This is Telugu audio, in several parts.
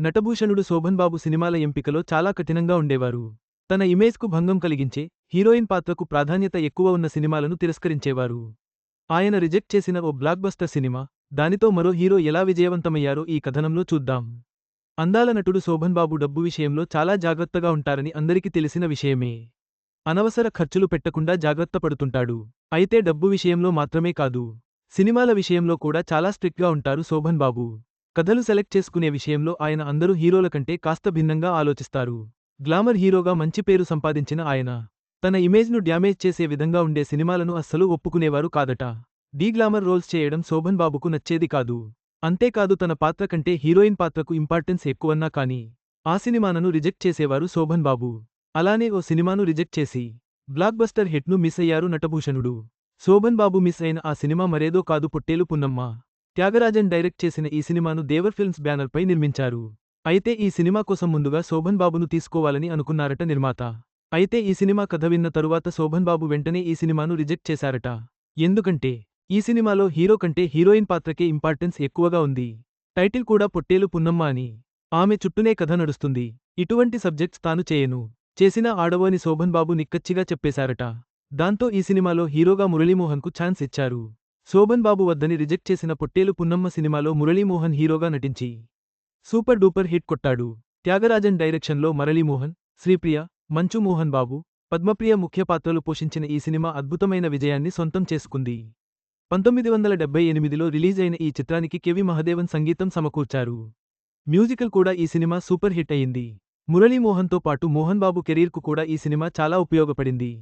నటభూషణుడు శోభన్బాబు సినిమాల ఎంపికలో చాలా కఠినంగా ఉండేవారు. తన ఇమేజ్కు భంగం కలిగించే హీరోయిన్ పాత్రకు ప్రాధాన్యత ఎక్కువ ఉన్న సినిమాలను తిరస్కరించేవారు. ఆయన రిజెక్ట్ చేసిన ఓ బ్లాక్బస్టర్ సినిమా దానితో మరో హీరో ఎలా విజయవంతమయ్యారో ఈ కథనంలో చూద్దాం. అందాల నటుడు శోభన్ బాబు డబ్బు విషయంలో చాలా జాగ్రత్తగా ఉంటారని అందరికీ తెలిసిన విషయమే. అనవసర ఖర్చులు పెట్టకుండా జాగ్రత్త పడుతుంటాడు. అయితే డబ్బు విషయంలో మాత్రమే కాదు సినిమాల విషయంలో కూడా చాలా స్ట్రిక్ట్గా ఉంటారు శోభన్ బాబు కథలు సెలెక్ట్ చేసుకునే విషయంలో ఆయన అందరూ హీరోల కంటే కాస్త భిన్నంగా ఆలోచిస్తారు. గ్లామర్ హీరోగా మంచి పేరు సంపాదించిన ఆయన. తన ఇమేజ్ను డ్యామేజ్ చేసే విధంగా ఉండే సినిమాలను అస్సలు ఒప్పుకునేవారు కాదట. డీ గ్లామర్ రోల్స్ చేయడం శోభన్ బాబుకు నచ్చేది కాదు. అంతేకాదు తన పాత్ర కంటే హీరోయిన్ పాత్రకు ఇంపార్టెన్స్ ఎక్కువన్నా కానీ ఆ సినిమానను రిజెక్ట్ చేసేవారు శోభన్ బాబు. అలానే ఓ సినిమాను రిజెక్ట్ చేసి బ్లాక్ బస్టర్ హిట్ను మిస్ అయ్యారు నటభూషణుడు. శోభన్ బాబు మిస్ అయిన ఆ సినిమా మరేదో కాదు పొట్టేలు పున్నమ్మ. త్యాగరాజన్ డైరెక్ట్ చేసిన ఈ సినిమాను దేవర్ ఫిల్మ్స్ బ్యానర్పై నిర్మించారు. అయితే ఈ సినిమా కోసం ముందుగా శోభన్ బాబును తీసుకోవాలని అనుకున్నారట నిర్మాత. అయితే ఈ సినిమా కథ విన్న తరువాత శోభన్ బాబు వెంటనే ఈ సినిమాను రిజెక్ట్ చేశారట. ఎందుకంటే ఈ సినిమాలో హీరో కంటే హీరోయిన్ పాత్రకే ఇంపార్టెన్స్ ఎక్కువగా ఉంది. టైటిల్ కూడా పొట్టేలు పున్నమ్మ అని. ఆమె చుట్టూనే కథ నడుస్తుంది. ఇటువంటి సబ్జెక్ట్స్ తాను చేయను. చేసినా ఆడవని శోభన్ బాబు నిక్కచ్చిగా చెప్పేశారట. దాంతో ఈ సినిమాలో హీరోగా మురళీమోహన్కు ఛాన్స్ ఇచ్చారు. శోభన్ బాబు వద్దని రిజెక్ట్ చేసిన పొట్టేలు పున్నమ్మ సినిమాలో మురళీమోహన్ హీరోగా నటించి సూపర్ డూపర్ హిట్ కొట్టాడు. త్యాగరాజన్ డైరెక్షన్లో మురళీమోహన్ శ్రీప్రియ మంచు మోహన్ బాబు పద్మప్రియ ముఖ్య పాత్రలు పోషించిన ఈ సినిమా అద్భుతమైన విజయాన్ని సొంతం చేసుకుంది. పంతొమ్మిది వందల డెబ్బై ఎనిమిదిలో రిలీజ్ అయిన ఈ చిత్రానికి కెవి మహదేవన్ సంగీతం సమకూర్చారు. మ్యూజికల్ కూడా ఈ సినిమా సూపర్ హిట్ అయింది. మురళీమోహన్తో పాటు మోహన్ బాబు కెరీర్కు కూడా ఈ సినిమా చాలా ఉపయోగపడింది.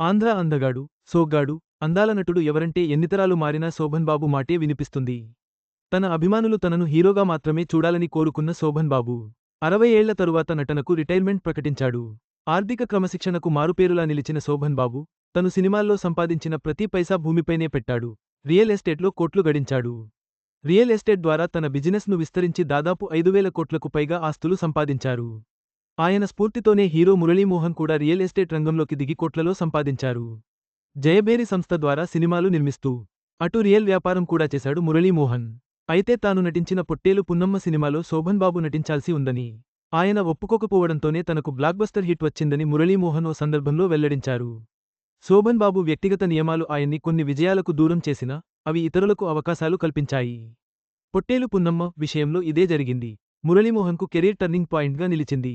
ఆంధ్ర అందగాడు సోగ్గాడు అందాల నటుడు ఎవరంటే ఎన్నితరాలు మారినా శోభన్ బాబు మాటే వినిపిస్తుంది. తన అభిమానులు తనను హీరోగా మాత్రమే చూడాలని కోరుకున్న శోభన్ బాబు అరవై ఏళ్ళ తరువాత నటనకు రిటైర్మెంట్ ప్రకటించాడు. ఆర్థిక క్రమశిక్షణకు మారుపేరులా నిలిచిన శోభన్ బాబు తను సినిమాల్లో సంపాదించిన ప్రతి పైసా భూమిపైనే పెట్టాడు. రియల్ ఎస్టేట్లో కోట్లు గడించాడు. రియల్ ఎస్టేట్ ద్వారా తన బిజినెస్ను విస్తరించి దాదాపు ఐదు వేల కోట్లకు పైగా ఆస్తులు సంపాదించారు. ఆయన స్ఫూర్తితోనే హీరో మురళీమోహన్ కూడా రియల్ ఎస్టేట్ రంగంలోకి దిగి కోట్లలో సంపాదించారు. జయబేరి సంస్థ ద్వారా సినిమాలు నిర్మిస్తూ అటు రియల్ వ్యాపారం కూడా చేశాడు మురళీమోహన్. అయితే తాను నటించిన పొట్టేలు పున్నమ్మ సినిమాలో శోభన్ బాబు నటించాల్సి ఉందని ఆయన ఒప్పుకోకపోవడంతోనే తనకు బ్లాక్బస్టర్ హిట్ వచ్చిందని మురళీమోహన్ ఓ సందర్భంలో వెల్లడించారు. శోభన్ బాబు వ్యక్తిగత నియమాలు ఆయన్ని కొన్ని విజయాలకు దూరం చేసినా అవి ఇతరులకు అవకాశాలు కల్పించాయి. పొట్టేలు పున్నమ్మ విషయంలో ఇదే జరిగింది. మురళీమోహన్కు కెరీర్ టర్నింగ్ పాయింట్గా నిలిచింది.